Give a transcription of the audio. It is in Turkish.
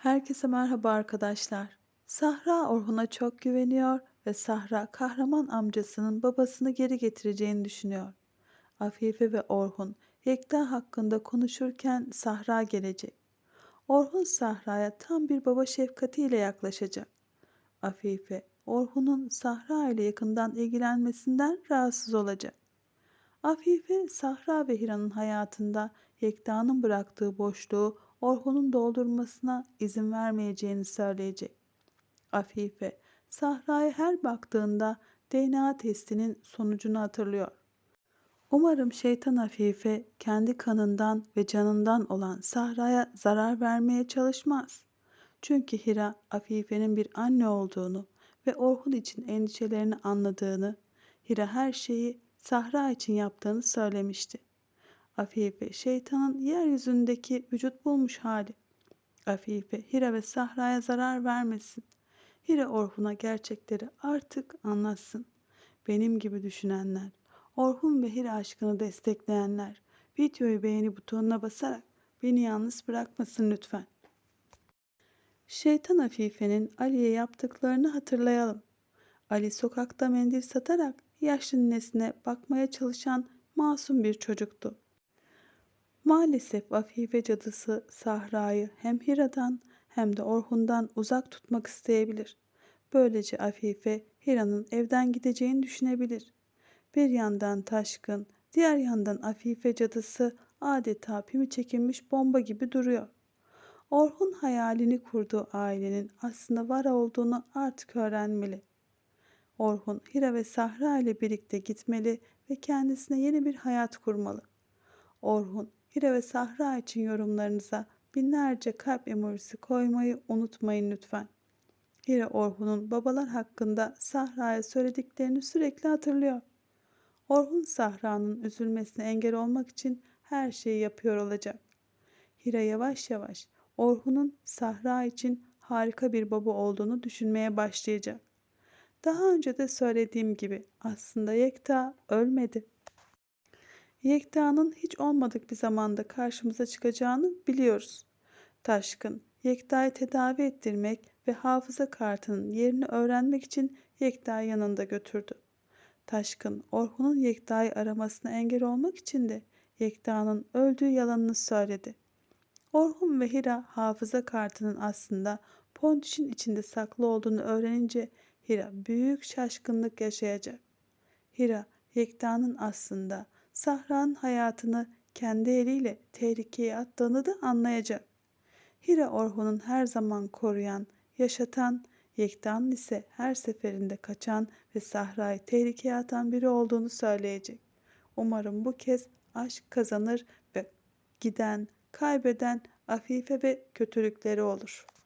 Herkese merhaba arkadaşlar. Sahra Orhun'a çok güveniyor ve Sahra kahraman amcasının babasını geri getireceğini düşünüyor. Afife ve Orhun Yekta hakkında konuşurken Sahra gelecek. Orhun Sahra'ya tam bir baba şefkatiyle yaklaşacak. Afife, Orhun'un Sahra ile yakından ilgilenmesinden rahatsız olacak. Afife, Sahra ve Hira'nın hayatında Yekta'nın bıraktığı boşluğu Orhun'un doldurmasına izin vermeyeceğini söyleyecek. Afife, Sahra'ya her baktığında DNA testinin sonucunu hatırlıyor. Umarım şeytan Afife kendi kanından ve canından olan Sahra'ya zarar vermeye çalışmaz. Çünkü Hira Afife'nin bir anne olduğunu ve Orhun için endişelerini anladığını, Hira her şeyi Sahra için yaptığını söylemişti. Afife şeytanın yeryüzündeki vücut bulmuş hali. Afife Hira ve Sahra'ya zarar vermesin. Hira Orhun'a gerçekleri artık anlatsın. Benim gibi düşünenler, Orhun ve Hira aşkını destekleyenler videoyu beğeni butonuna basarak beni yalnız bırakmasın lütfen. Şeytan Afife'nin Ali'ye yaptıklarını hatırlayalım. Ali sokakta mendil satarak yaşlı ninesine bakmaya çalışan masum bir çocuktu. Maalesef Afife cadısı Sahra'yı hem Hira'dan hem de Orhun'dan uzak tutmak isteyebilir. Böylece Afife Hira'nın evden gideceğini düşünebilir. Bir yandan taşkın, diğer yandan Afife cadısı adeta pimi çekilmiş bomba gibi duruyor. Orhun hayalini kurduğu ailenin aslında var olduğunu artık öğrenmeli. Orhun, Hira ve Sahra ile birlikte gitmeli ve kendisine yeni bir hayat kurmalı. Orhun, Hira ve Sahra için yorumlarınıza binlerce kalp emojisi koymayı unutmayın lütfen. Hira Orhun'un babalar hakkında Sahra'ya söylediklerini sürekli hatırlıyor. Orhun Sahra'nın üzülmesine engel olmak için her şeyi yapıyor olacak. Hira yavaş yavaş Orhun'un Sahra için harika bir baba olduğunu düşünmeye başlayacak. Daha önce de söylediğim gibi aslında Yekta ölmedi. Yekta'nın hiç olmadık bir zamanda karşımıza çıkacağını biliyoruz. Taşkın, Yekta'yı tedavi ettirmek ve hafıza kartının yerini öğrenmek için Yekta'yı yanında götürdü. Taşkın, Orhun'un Yekta'yı aramasına engel olmak için de Yekta'nın öldüğü yalanını söyledi. Orhun ve Hira hafıza kartının aslında Pontiş'in içinde saklı olduğunu öğrenince Hira büyük şaşkınlık yaşayacak. Hira, Yekta'nın aslında Sahra'nın hayatını kendi eliyle tehlikeye attığını da anlayacak. Hira Orhun'un her zaman koruyan, yaşatan, Yekta'nın ise her seferinde kaçan ve Sahra'yı tehlikeye atan biri olduğunu söyleyecek. Umarım bu kez aşk kazanır ve giden, kaybeden Afife ve kötülükleri olur.''